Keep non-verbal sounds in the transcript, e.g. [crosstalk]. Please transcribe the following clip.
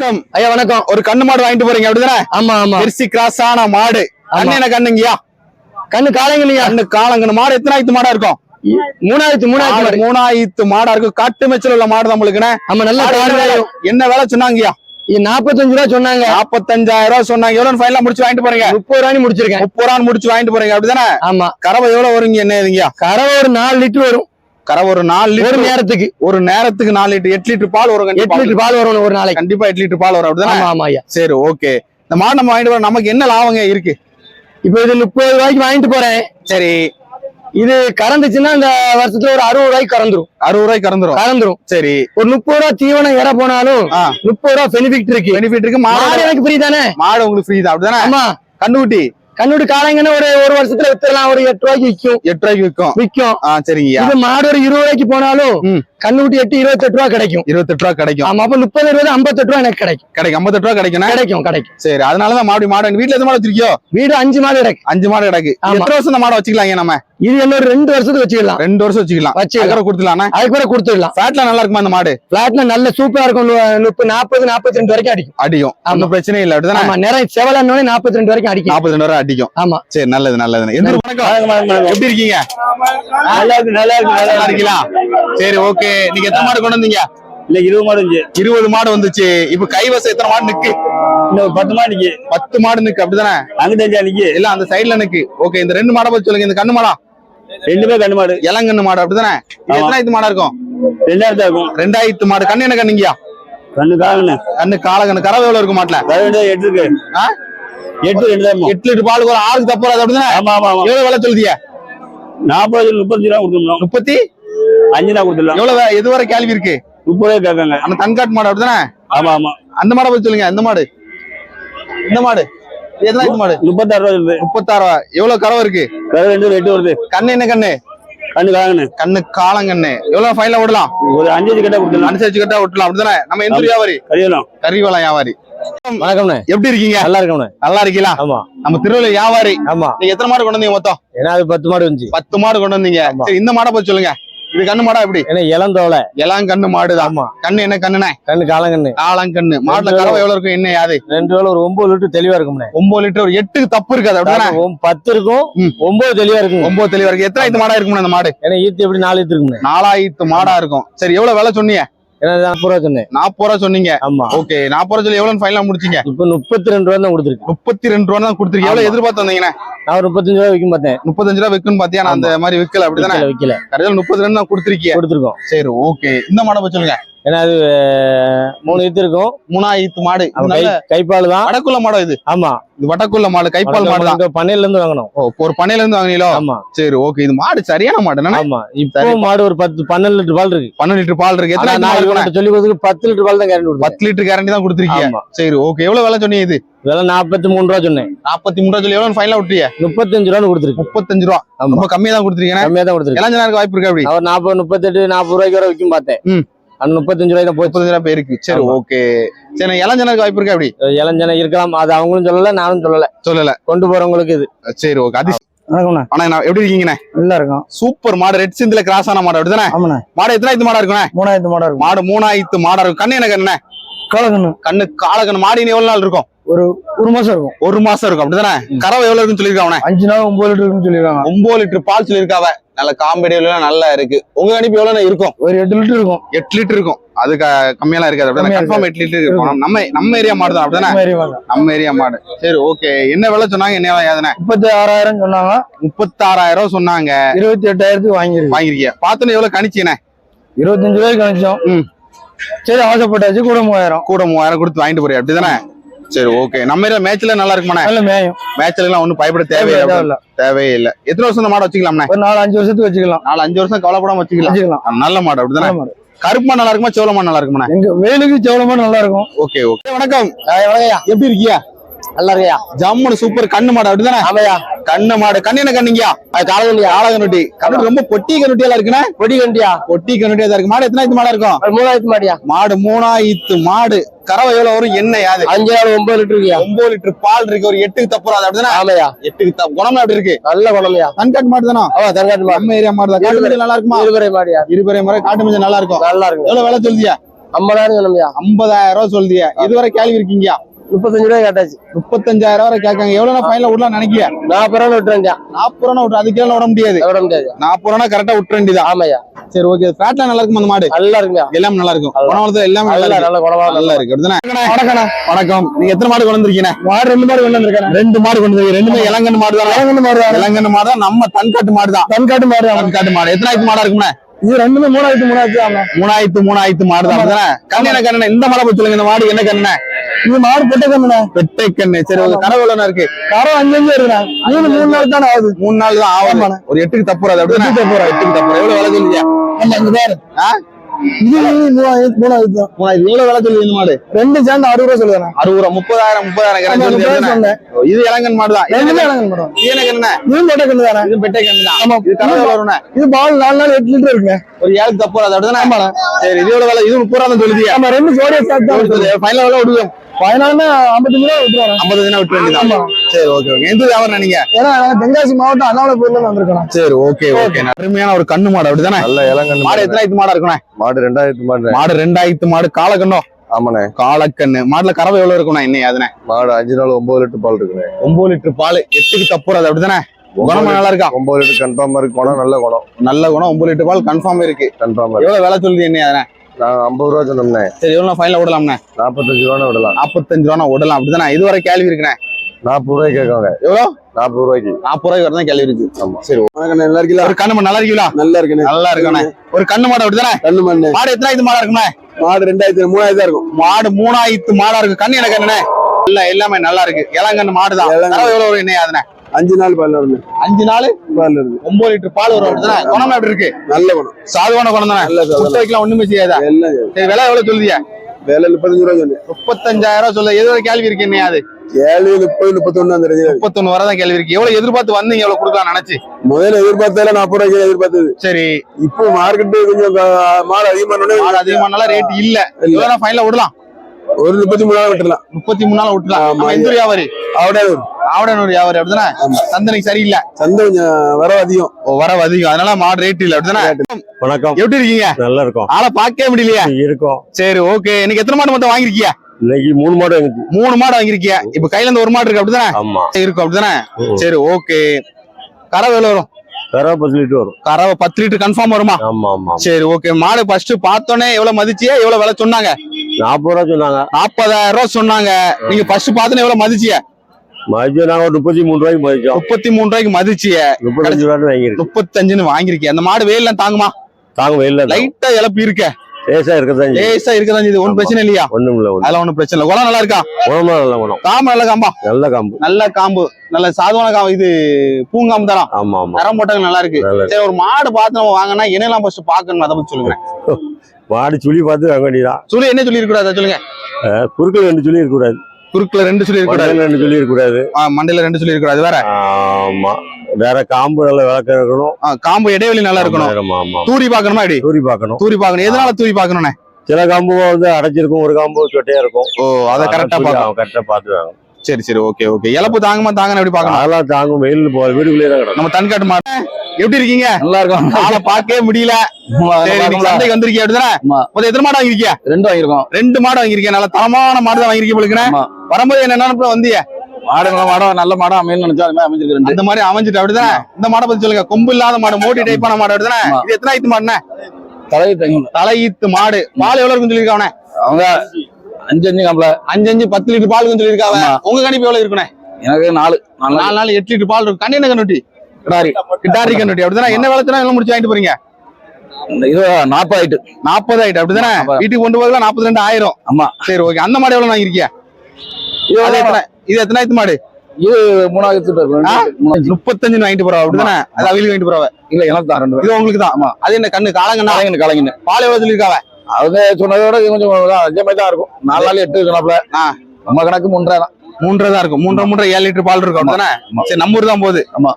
வணக்கம். ஐயா வணக்கம். ஒரு கண்ணு மாடு வாங்கிட்டு போறீங்க அப்படிதானே? ஆமா ஆமா. பெருசி கிராஸான மாடு. கண்ணு என்ன கண்ணுங்கய்யா? கண்ணு காலைங்களையா கண்ணு காலங்கன்னு மாடு எத்தனை ஆயிரத்து மாடா இருக்கும்? மூணாயிரத்து மூணாயிரத்து. மூணாயிரத்து மாடா இருக்கும். காட்டு மேய்ச்சல் உள்ள மாடு நம்மளுக்குண்ணே ஆமா நல்ல என்ன விலை- சொன்னாங்கய்யா? நாற்பத்தஞ்சு ரூபா சொன்னாங்க. நாற்பத்தஞ்சாயிரம் ரூபாய் சொன்னாங்க. எவ்வளவு ஃபைனலா முடிச்சு வாங்கிட்டு போறீங்க? முப்பது ரூபாய் முடிச்சிருக்கேன். முப்பது ரூபா முடிச்சு வாங்கிட்டு போறீங்க அப்படிதானே? ஆமா. கறவை எவ்வளவு வருங்க என்ன இதுங்கய்யா? கறவை ஒரு நாலு லிட்டர் வரும். கறவை ஒரு நாலு ஒரு லிட்டர் நேரத்துக்கு. ஒரு நேரத்துக்கு நாலு லிட்டர் எட்டு லிட்டர் பால் வரும் எட்டு லிட்டர் பால் வரும் ஒரு நாளைக்கு. கண்டிப்பா எட்டு லிட்டர் பால் வரும் அப்படிதானே? ஆமா ஆமா ஐயா. சரி ஓகே. இந்த மாடு நம்ம வாங்கிட்டு வரோம் நமக்கு என்ன லாபங்க இருக்கு? இப்ப இது முப்பது ரூபாய்க்கு வாங்கிட்டு போறேன். சரி. இது கறந்துச்சுன்னா இந்த வருஷத்துல ஒரு அறுபது ரூபாய்க்கு கறந்துரும். அறுபது ரூபாய்க்கு கறந்துரும். கறந்துரும். சரி. ஒரு முப்பது ரூபா தீவனம் ஏற போனாலும். முப்பது ரூபா பெனிஃபிட் இருக்கு. பெனிஃபிட் இருக்கு. மாடு எனக்கு ஃப்ரீ தானே? மாடு உங்களுக்கு ஃப்ரீ தான் அப்படிதானே? ஆமா. கண்ணுக்குட்டி கண்ணுட்டு காலைங்கன்னா ஒரு ஒரு வருஷத்துல வித்துடலாம். ஒரு எட்டு ரூபாய்க்கு விற்கும் எட்டு ரூபாய்க்கு விற்கும் விற்கும் ஆ சரிங்கய்யா. இது மாடு ஒரு இருபது ரூபாய்க்கு போனாலும் ம். கண்ணுக்குட்டி எட்டு இருபத்தெட்டு ரூபா கிடைக்கும். இருபத்தெட்டு ரூபா கிடைக்கும். ஆமா அப்ப முப்பது இருபது ஐம்பத்தெட்டு ரூபா எனக்கு கிடைக்கும். கிடைக்கும். ஐம்பத்தெட்டு ரூபா கிடைக்கும் கிடைக்கும் கிடைக்கும். சரி அதனாலதான் மாடு மாடு வீட்டுல எத்தனை மாடு வச்சிருக்கியோ? வீடு அஞ்சு மாடு கிடக்கு. அஞ்சு மாடு கிடக்கு. எத்தனை வருஷம் இந்த மாடை வச்சுக்கலாங்க நம்ம? இது இன்னொரு ரெண்டு வருஷத்துக்கு வச்சுக்கலாம். ரெண்டு வருஷம் வச்சுக்கலாம். வச்சுக்கலாம். அக்கறை கொடுத்துலாம்னா அதுக்கு பிறகு கொடுத்துடலாம். ஃபேட்ல நல்லா இருக்குமா இந்த மாடு? பிளாட்ல நல்ல சூப்பரா இருக்கும். முப்பது நாற்பது நாற்பத்தி ரெண்டு வரைக்கும் அடிக்கும். அடிக்கும். ஒன்றும் பிரச்சனை இல்லை. அப்படிதானே? ஆமா நிறைய செவலன்னோட நாற்பத்தி ரெண்டு வரைக்கும் அடிக்கும். நாற்பது ரெண்டு ரூபா அடிக்கும். ஆமா. சரி நல்லது நல்லது எந்த ஊர்? வணக்கம் எப்படி இருக்கீங்க? நல்லா இருக்கு நல்லா இருக்கு. நல்லா இருக்கீங்களா? சரி ஓகே. நீங்க எத்தனை மாடு கொண்டு வந்தீங்க? இல்ல இருபது மாடு இருந்துச்சு இருபது மாடு வந்துச்சு. இப்ப கைவசம் எத்தனை மாடு நிக்கு? இன்னும் பத்து மாடு நிக்கு. பத்து மாடு நிக்கு அப்படிதானே? அங்கிட்ட அஞ்சா நிக்கு. இல்ல அந்த சைடுல நிக்கு. ஓகே இந்த ரெண்டு மாடை பத்தி சொல்லுங்க. இந்த கண்ணு மாடா? ரெண்டுமே கண்ணு மாடு. இளங்கண்ணு மாடு அப்படிதானே. எத்தனாயிரத்து மாடா இருக்கும்? ரெண்டாயிரத்தா இருக்கும். ரெண்டாயிரத்து மாடு. கண்ணு என்ன கண்ணுங்கயா கண்ணு காகண்ணு கண்ணு காலகண்ணு கறவை எவ்வளவு இருக்கும் மாட்டுல? எட்டு இருக்கு? எட்டு ரெண்டு. எட்டு லிட்டர் ஒரு ஆளுக்கு தப்பு அப்படிதானே? ஆமா ஆமா எவ்வளவு விலை சொல்லுதிய? நாற்பது முப்பத்தஞ்சு ரூபா முப்பத்தி? அஞ்சு ரூபா கொடுத்துடலாம். எவ்வளவு? வே- எதுவரை கேள்வி இருக்கு? முப்பது ரூபாய் கேட்காங்க அந்த தன்காட்டு மாடு அப்படிதானே? ஆமா ஆமா. அந்த மாடை பத்தி சொல்லுங்க. இந்த மாடு. இந்த மாடு. இது எத்தனாயிரத்து மாடு? முப்பத்தாறு ரூபா இருக்குது முப்பத்தாறு ரூபா. எவ்வளவு கறவை இருக்கு? வேற ரெண்டு எட்டு வருது. கண்ணு என்ன கண்ணு? கண்ணு காகண்ணு கண்ணு காலங்கண்ணு. எவ்வளவு ஃபைனல விடலாம் ஒரு அஞ்சு அஞ்சு கட்டா கொடுத்துடலாம். அனுசரிச்சு கட்டா விட்டலாம் அப்படிதானே? நம்ம எந்த வியாபாரி? கரியலாம் கறிவளம் வியாபாரி. வணக்கம்ண்ணே. எப்படி இருக்கீங்க? நல்லா இருக்கம்ண்ணே. நல்லா இருக்கீங்களா? ஆமா. நம்ம திருவள்ளூர் வியாபாரி. ஆமா. நீங்க எத்தனை மாடு கொண்டு வந்தீங்க மொத்தம்? ஏன்னா பத்து மாடு வந்துச்சு. பத்து மாடு கொண்டு வந்தீங்க. இந்த மாடை பத்தி சொல்லுங்க. இது கண்ணு மாடா எப்படி? ஏன்னா இளந்தோலை எல்லாம் கண்ணு மாடுதான் ஆமா. கண்ணு என்ன கண்ணுனே கண்ணு காலங்கண்ணு மாடுல ரெண்டு கறவை எவ்வளவு இருக்கும்? என்ன யாது ரெண்டு வேளை ஒரு ஒன்பது லிட்டர் தெளிவா இருக்கும்ண்ணே. ஒன்பது லிட்டர் ஒரு எட்டுக்கு தப்பு இருக்காது அப்படிதானே? ஒம்- பத்து இருக்கும் ம். ஒன்பது தெளிவா இருக்கும் ஒன்பது தெளிவா இருக்கு. எத்தனை மாடா இருக்கும் அந்த மாடு? ஏன்னா ஈத்து எப்படி நாலு ஈத்து இருக்கும்ண்ணே. நாலாயிரத்து மாடா இருக்கும். சரி எவ்வளவு விலை சொன்னீங்க? நாற்பது ரூபா சொன்னேன். நாற்பது ரூபா சொன்னீங்க. ஆமா. ஓகே நாற்பது ரூபா சொல்லி எவ்வளவு ஃபைனலா முடிச்சீங்க? இப்ப முப்பத்தி ரெண்டு ரூபா தான் கொடுத்துருக்கு. முப்பத்தி ரெண்டு ரூபா தான் கொடுத்துருக்கீங்க எவ்வளவு. எதிர்பார்த்து வந்தீங்கண்ணே? நான் முப்பத்தஞ்சு ரூபா விற்கும் பார்த்தேன். முப்பத்தஞ்சு ரூபா நான் அந்த மாதிரி விற்கல அப்படிதானே? விக்கல விக்கல. கடைசியில் முப்பத்தி ரெண்டு தான் கொடுத்துருக்கீங்க. கொடுத்துருக்கோம். சரி ஓகே இந்த மாடை சொல்லுங்க. ஏன்னா அது மூணு ஈத்து இருக்கும். மாடு. அவன் கை நல்ல கைப்பால் தான். வடக்குள்ள மாடம் இது. ஆமா. இது வடக்குள்ள மாடு கைப்பால் மாடு தான் பண்ணையில இருந்து வாங்கணும். ஓ, ஒரு பண்ணையில இருந்து வாங்கினீங்களோ? ஆமா. சரி ஓகே. இது மாடு சரியான மாடு ஆமா. இப்போ மாடு ஒரு பத்து பன்னெண்டு லிட்டர் பால் இருக்கு. பன்னெண்டு லிட்டர் பால் இருக்கு. எத்தனை நான் மாடு சொல்லி கொடுத்துருக்கு பத்து லிட்டர் பால் தான் கேரண்டி பத்து லிட்டர் கேரண்டி தான் கொடுத்துருக்கீங்க. சரி ஓகே. எவ்வளவு விலை சொன்னீங்க இது? விலை நாற்பத்தி மூணு ரூபா சொன்னேன். நாற்பத்தி மூணு ரூபா சொல்லி எவ்வளவு ஃபைனலா விட்டீங்க முப்பத்தஞ்சு ரூபான்னு கொடுத்துருக்கு முப்பத்தஞ்சு ரூபா. ரொம்ப கம்மியா தான் கொடுத்துருக்கீங்க. கம்மியா தான் கொடுத்துருக்கு இளைஞருக்கு வாய்ப்பு இருக்கு அப்படி அவர் நாற்பது முப்பத்தெட்டு நாற்பது ரூபாய்க்கு வரை விற்கும் பார்த்தேன். அந்த முப்பத்தஞ்சு ரூபாய் தான் போச்சு முப்பத்தஞ்சு ரூபா பேருக்கு சரி. ஓகே சரி இளைஞருக்கு வாய்ப்பு இருக்கு அப்படி இளஞ்சனை இருக்கலாம். அது அவங்களும் சொல்லல நானும் சொல்லல. சொல்லல. கொண்டு போறவங்களுக்கு இது. சரி ஓகே அது எப்படி இருக்கீங்கண்ணே? நல்லா இருக்கும். சூப்பர் மாடு ரெட் சிந்தில கிராஸ் ஆன மாடு அப்படிதானே? மாடு எத்தனாயிரத்து மாடா இருக்குண்ணே? மூணாயிரத்து மாடா இருக்கும். மாடு மூணாயிரத்து மாடா இருக்கும். கண்ணு என்ன கண்ணு கலக்கண்ணு. கண்ணு காலக்கண்ணு. மாடு இனி எவ்வளவு நாள் இருக்கும்? ஒரு ஒரு மாசம் இருக்கும். ஒரு மாசம் இருக்கும் அப்படிதானே? கறவை எவ்வளவு இருக்குன்னு சொல்லியிருக்காவனே அஞ்சு நாள் ஒன்பது லிட்டர் இருக்குன்னு சொல்லிருக்காங்க ஒன்பது லிட்டர் பால் சொல்லியிருக்காவ? நல்ல காம்பெடி எல்லாம் நல்லா இருக்கு. உங்க கணிப்பு எவ்வளவு இருக்கும்? ஒரு எட்டு லிட்டர் இருக்கும். எட்டு லிட்டர் இருக்கும். அது கம்மியெல்லாம் இருக்காது. அப்படிதானே? கம்மியா கன்ஃபார்ம் எட்டு லிட்டர் இருக்கும். நம்ம நம்ம ஏரியா மாடு தான். அப்படிதானே? நம்ம ஏரியா மாடு சரி ஓகே என்ன விலை சொன்னாங்க? என்ன விலை ஏதுனே முப்பத்தி ஆறாயிரம் சொன்னாங்க. முப்பத்தாறாயிரம் சொன்னாங்க. இருபத்தி எட்டாயிரத்துக்கு வாங்கிருக்கு வாங்கிருக்கீங்க பார்த்தோன்னு எவ்வளவு கணிச்சீனே இருபத்தஞ்சு ரூபாய்க்கு அனுப்பிச்சோம் ம். சரி ஆசைப்பட்டாச்சு கூட மூவாயிரம். கூட மூவாயிரம் கொடுத்து வாங்கிட்டு போறியா? அப்படிதானே? சரி ஓகே நம்ம ஏரியா மேட்ச்ல நல்லா இருக்குமாண்ணே? நல்ல மேயும். மேட்ச்ல எல்லாம் ஒண்ணும் பயப்பட தேவையில்லை தேவையில்ல. தேவையே இல்ல. எத்தனை வருஷம் இந்த மாடு வச்சுக்கலாம்ண்ணே? ஒரு நாலு அஞ்சு வருஷத்துக்கு வச்சுக்கலாம். நாலு அஞ்சு வருஷம் கவலைப்படாம வச்சுக்கலாம். வச்சுக்கலாம். நல்ல மாடு அப்படிதானே? மாடு. கருப்பு நல்லா இருக்குமா சோள மாடு நல்லா இருக்குமாண்ணே? எங்க வேலுக்கு செவலமா நல்லா இருக்கும். ஓகே ஓகே வணக்கம். வணக்கம்யா எப்படி இருக்கியா நல்லா இருக்கியா? ஜம்முன்னு சூப்பர் கண்ணு மாடு அப்படிதானே? ஆமையா கண்ணு மாடு. கண்ணு என்ன கண்ணுங்கயா அது காலகண்டியா ஆலகனுட்டி கண்ணு ரொம்ப பொட்டி கண்ணுட்டியா இருக்குண்ணே. கொடி கண்டியா பொட்டி கண்ணுட்டியா இருக்கு. மாடு எத்தனாயிரத்து மாடா இருக்கும்? அது மூணாயிரத்து மாடியா? மாடு மூணாயிரத்து மாடு. கறவை எவ்வளவு வரும்? என்ன யாது? அஞ்சு நாள் ஒன்பது லிட்டர் இருக்கியா ஒன்பது லிட்டர் பால் இருக்கு. ஒரு எட்டுக்கு தப்புறாது அப்படிதானே? ஆமையா எட்டுக்கு தப்பு. குணம் எப்படி இருக்கு. நல்ல குணமையா. தன்காட்டு மாடு தானே? ஆமா தங்காட்டு மாடு. நம்ம ஏரியா மாடு தான். காட்டு நல்லா இருக்குமா? இருபரை மாடியா? இருபெரிய முறை காட்டு மஞ்சள் நல்லா இருக்கும். நல்லா இருக்கும். எவ்வளவு விலை சொல்லியா ஐம்பதாயிரம் சொன்னோம்யா ஐம்பதாயிரம் ரூபாய் சொல்லிய இதுவரை கேள்வி இருக்கீங்க முப்பத்தஞ்சு ரூபாய் கேட்டாச்சு. முப்பத்தஞ்சாயிரம் வரை கேட்காங்க. எவ்வளவு ஃபைனல விடலாம் நினைக்கிய நாற்பது ரூபா விட்டுறேன்யா நாற்பது ரூபா விட்டு அதுக்கு விட முடியாது. விட முடியாது. நாற்பது ரூபா கரெக்டா விட்டுற வேண்டியதா ஆமாய்யா. சரி ஓகே ஃபேட்ல நல்லா இருக்கும் அந்த மாடு? நல்லா இருக்குயா எல்லாம் நல்லா இருக்கும். குணவளத்துல எல்லாமே நல்லா நல்லா இருக்கு. நல்ல இருக்கு. வணக்கண்ணா. வணக்கம். நீங்க எத்தனை மாடு கொண்டு வந்திருக்கீங்க மாடு ரெண்டு மாடு கொண்டு வந்திருக்கேன் ரெண்டு மாடு கொண்டு வந்திருக்கீங்க ரெண்டுமே இளங்கன்னு மாடு தான்? இளங்கன்னு மாடு தான். இளங்கன்னு மாடு தான் நம்ம தன்காட்டு மாடு தான். தன்காட்டு மாடு தான். தன்காட்டு மாடு. எத்தனாயிரத்து மாடா இருக்கும்ண்ணே? இது ரெண்டுமே மூணாயிரத்து மூணாயிரத்து மூணாயிரத்து மூணாயிரத்து மாடு தான். அப்படிதானே? கண்ணு என்ன கண்ணு இந்த மாடை பத்தி சொல்லுங்க. இந்த மாடு என்ன கண்ணு இது மாடு பெட்ட கண்ணுண்ணா. வெட்டை கண்ணு. சரி ஒரு கனவு எவ்வளவு இருக்கு? கரம் அஞ்சு அஞ்சு இருக்குண்ணா மூணு மூணு நாள் தானே ஆகுது. மூணு நாள் தான் ஆகும். ஒரு எட்டுக்கு தப்புறாது. அப்படிதானே? எட்டுக்கு தப்புற தான் மூணாயிரத்து எவ்வளவு விலை மாடு? ரெண்டு சேர்ந்து அறுபது ரூபா சொல்லுவேன் அறுபது ரூபா முப்பதாயிரம் முப்பதாயிரம். இது இளங்கன் மாடு தான் இளங்கன் மாடு. இது பெட்ட கண்ணு தானே இது பெட்டை கண்ணு தான் ஆமா. இது வரும்ண்ணே? இது பால் நாலு நாள் எட்டு லிட்டர் இருக்குங்க ஒரு ஏழுக்கு தப்புறாது. அப்படிதானே? சரி இது எவ்வளவு விலை? இது முப்பது ரூபா தான் ஆமா ரெண்டு ஜோடியா சேர்த்து ஃபைனல் விலை விடுவோம். பதினாலுமே ஐம்பத்தஞ்சு ரூபா விட்டுருவாங்க ஐம்பது தினம் விட்டு வேண்டியதான் சரி ஓகே ஓகே எந்த வியாபாரம் நீங்க? ஏன்னா நாங்க தென்காசி மாவட்டம் அண்ணாமலைபுரம்ல வந்திருக்கோம். சரி ஓகே ஓகே அருமையான ஒரு கண்ணு மாடு அப்படிதானே? நல்ல இளங்கன்று மாடு எத்தனாயிரத்து மாடா இருக்கணும் மாடு ரெண்டாயிரத்து மாடு மாடு ரெண்டாயிரத்து மாடு காலக்கண்ணோ ஆமாண்ணே. காலக்கண்ணு மாடுல கறவை எவ்வளவு இருக்கணும் இன்னைக்கு அதுனே மாடு அஞ்சு நாள் ஒன்பது லிட்டர் பால் இருக்குண்ணே. ஒன்பது லிட்டர் பால் எட்டுக்கு தப்புறது அப்படிதானே? குணம் நல்லா இருக்கா? ஒன்பது லிட்டர் கன்ஃபார்ம் இருக்கு. குணம் நல்ல குணம். நல்ல குணம் ஒன்பது லிட்டர் பால் கன்ஃபார்ம் இருக்கு. கன்ஃபார்ம் எவ்வளவு விலை சொல்லுது என்ன அதுனே நான் ஐம்பது ரூபா சொன்னோம்னே சரி எவ்வளவு ஃபைனல் விடலாம்ண்ணே நாற்பத்தஞ்சு ரூபா விடலாம் நாற்பத்தஞ்சு ரூபா விடலாம் அப்படிதானே இதுவரை கேள்வி இருக்குண்ணே. நாற்பது ரூபாய்க்கு கேட்காங்க எவ்வளோ? நாற்பது ரூபாய்க்கு. நாற்பது ரூபாய்க்கு வரதான் கேள்வி இருக்கு. ஆமா. சரி நல்லா இருக்கீங்களா? ஒரு கண்ணு மாடு நல்லா இருக்கீங்களா? நல்லா இருக்குண்ணே. நல்லா இருக்கண்ணே. ஒரு கண்ணு மாடு அப்படிதானே? கண்ணு மண்ணு மாடு எத்தனாயிரத்து மாடா இருக்குண்ணே? மாடு ரெண்டாயிரத்தி மூணாயிரத்து இருக்கும். மாடு மூணாயிரத்து மாடா இருக்கு. கண்ணு எனக்கு என்னண்ணே? இல்ல எல்லாமே நல்லா இருக்கு. இளங்கண்ணு மாடு தான் எவ்வளவு என்ன அதுனே அஞ்சு நாள் பால் வருது அஞ்சு நாள்? பால் வருது ஒன்பது லிட்டர் பால் வரும் அப்படிதானே குணம் எப்படி இருக்கு? நல்ல குணம். சாதுவான குணம் தானே? நல்ல குட்டை வைக்கலாம் ஒண்ணுமே செய்யாதா? எல்லாம் சரி விலை எவ்வளவு சொல்லுதியா? வேலை முப்பத்தஞ்சு ரூபா சொல்லு. முப்பத்தஞ்சாயிரம் ரூபாய் சொல்ல. எது கேள்வி இருக்கு என்ன அது? ஏழு முப்பது முப்பத்தொன்னு அந்த இருக்கு. முப்பத்தொன்னு வரதான் கேள்வி இருக்கு. எவ்வளவு எதிர்பார்த்து வந்தீங்க எவ்வளவு கொடுக்கலாம் நினைச்சு? முதல்ல எதிர்பார்த்தால நாற்பது ரூபாய்க்கு எதிர்பார்த்தது. சரி. இப்போ மார்க்கெட்டு கொஞ்சம் மாடு அதிகமான மாடு அதிகமானால ரேட் இல்ல. எவ்வளவு ஃபைனல விடலாம் ஒரு முப்பத்தி மூணாயிரம் விட்டுலாம் முப்பத்தி மூணு நாள் விட்டுலாம் எந்த வியாபாரி அவடே ஆவடனூர் வியாபாரி அப்படிதானே? சந்தனைக்கு சரியில்லை. சந்தை கொஞ்சம் வர அதிகம். வரவு அதிகம். அதனால மாடு ரேட் இல்ல அப்படிதானே? வணக்கம். எப்படி இருக்கீங்க? நல்லா இருக்கும் ஆளை பார்க்கவே முடியலையா. இருக்கும். சரி ஓகே எனக்கு எத்தனை மாடு மொத்தம் வாங்கிருக்கியா இன்னைக்கு மூணு மாடு எனக்கு மூணு மாடு வாங்கிருக்கியா இப்ப கையில இருந்து ஒரு மாடு இருக்கு அப்படிதானே? ஆமா. இருக்கும் அப்படிதானே. சரி ஓகே கறவை எவ்வளவு வரும்? கரவை பத்து லிட்டர் வரும். கறவை பத்து லிட்டர் கன்ஃபார்ம் வருமா? ஆமா ஆமா சரி ஓகே மாடு ஃபர்ஸ்ட் பார்த்தோன்னே எவ்வளவு மதிச்சியா? எவ்வளவு விலை சொன்னாங்க? நாற்பது ரூபா சொன்னாங்க. நாற்பதாயிரம் ரூபாய் சொன்னாங்க. நீங்க ஃபர்ஸ்ட் பார்த்தோன்னே எவ்வளவு மதிச்சிய மதியம் நாங்க ஒரு முப்பத்தி மூணு ரூபாய்க்கு மதிச்சோம். முப்பத்தி மூணு ரூபாய்க்கு மதிச்சிய முப்பத்தஞ்சு ரூபாய் வாங்கியிருக்கு முப்பத்தஞ்சுன்னு வாங்கிருக்கீங்க அந்த மாடு வெயில தாங்குமா? தாங்க வெயில லைட்டா இழப்பு இருக்க. லேசா இருக்கதான் லேசா இருக்கதான் இது ஒன்றும் பிரச்சனை இல்லையா? ஒண்ணும் இல்ல அதெல்லாம் ஒண்ணும் பிரச்சனை இல்லை. குளம் நல்லா இருக்கா? குணமா நல்ல குணம் காம்பு நல்ல காம்பா? நல்ல காம்பு. நல்ல காம்பு. நல்ல சாதுவான காம்பு. இது பூங்காம்பு தரம் ஆமா ஆமா. தரம் போட்டாங்க நல்லா இருக்கு. சரி ஒரு மாடு பார்த்து நம்ம வாங்கினா என்னெல்லாம் ஃபர்ஸ்ட் பார்க்கணும் அதை பத்தி சொல்லுங்க. [laughs] மாடு சுழி பார்த்து வாங்க வேண்டியதான் சொல்லி என்ன சொல்லி இருக்கக்கூடாது சொல்லுங்க குறுக்கள் ரெண்டு சொல்லி இருக்கக்கூடாது குறுக்குல ரெண்டு சொல்லி இருக்கக்கூடாது ரெண்டு சொல்லி இருக்கக்கூடாது மண்டையில ரெண்டு சொல்லி இருக்கக்கூடாது வேற? ஆமா. வேற காம்பு நல்ல விளக்கம் இருக்கணும். காம்பு இடைவெளி நல்லா இருக்கணும். தூரி பார்க்கணுமா இப்படி தூரி பார்க்கணும். தூரி பார்க்கணும். எதனால தூரி பார்க்கணும்னே? சில காம்பு வந்து அடைச்சிருக்கும் ஒரு காம்பு சொட்டையா இருக்கும். ஓ அதை கரெக்டா பார்க்கணும். கரெக்டா பார்த்து வாங்க. சரி சரி ஓகே ஓகே இழப்பு தாங்குமா தாங்கணும் எப்படி பார்க்கணும் அதெல்லாம் தாங்கும் வெயில் போ வீடுக்குள்ளே தான் கிடக்கும். நம்ம தன்காட்டு மாடு. எப்படி இருக்கீங்க? நல்லா இருக்கும். ஆளை பார்க்கவே முடியல. சந்தைக்கு வந்திருக்கீங்க அப்படிதானே? எத்தனை மாடு வாங்கிருக்கியா ரெண்டு வாங்கியிருக்கோம். ரெண்டு மாடு வாங்கிருக்கீங்க நல்ல தரமான மாடு தான் வாங்கிருக்கீங்க போலுக்குறேன் ஆமா. வரும்போது என்ன மாடு நல்ல மாடம் நல்ல மாடம் அமையன்னு நினைச்சா அது மாதிரி அமைஞ்சிருக்கு ரெண்டு. அந்த மாதிரி அமைஞ்சிட்டு அப்படிதானே? இந்த மாடை பத்தி சொல்லுங்க. கொம்பு இல்லாத மாடு மோட்டி டைப்பான மாடு அப்படிதானே. இது எத்தனை ஆயித்து மாடுனே தலையை தங்க தலையீத்து மாடு. பால் எவ்வளவு இருக்குன்னு சொல்லியிருக்காவனே அவங்க அஞ்சு அஞ்சு காம்பல அஞ்சு அஞ்சு பத்து லிட்டர் பால் சொல்லியிருக்காவ. ஆமா. உங்க கணிப்பு எவ்வளவு இருக்குண்ணே? எனக்கு நாலு. நாலு நாலு நாள் எட்டு லிட்டர் பால் இருக்கும் கண்ணு என்ன கண்ணுட்டி? கிடாரி கிட்டாரி கண்ணுட்டி. அப்படிதானே? என்ன விளத்துனா எல்லாம் முடிச்சு வாங்கிட்டு போறீங்க? இது நாற்பது ஆயிட்டு. நாற்பது ஆயிட்டு. அப்படிதானே. வீட்டுக்கு கொண்டு போகலாம் நாற்பது ரெண்டு ஆயிரம். ஆமா. சரி ஓகே. அந்த மாடு எவ்வளவு வாங்கிருக்கியா இது எத்தனை? இது எத்தனை ஆயிரத்து மாடு? இது மூணாயிரத்து முப்பத்தஞ்சு வாங்கிட்டு போறா அப்படிதானே? அது அவங்களுக்கு வாங்கிட்டு போறவ. இல்ல எனக்கு தான் ரெண்டு இது உங்களுக்கு தான் ஆமா. அது என்ன கண்ணு? காலங்கண்ணா கலைஞன் பால் எவ்வளவு சொல்லியிருக்காவ? அவங்க சொன்னதை விட கொஞ்சம் அஞ்சு மாதிரி தான் இருக்கும். நாலு நாள் எட்டு கணப்புல. நம்ம கணக்கு மூன்றரை தான் மூன்றரை தான் இருக்கும். மூன்றரை மூன்றரை ஏழு லிட்டர் பால் இருக்கும். அப்படிதானே. சரி நம்ம ஊர் தான் போகுது. ஆமா.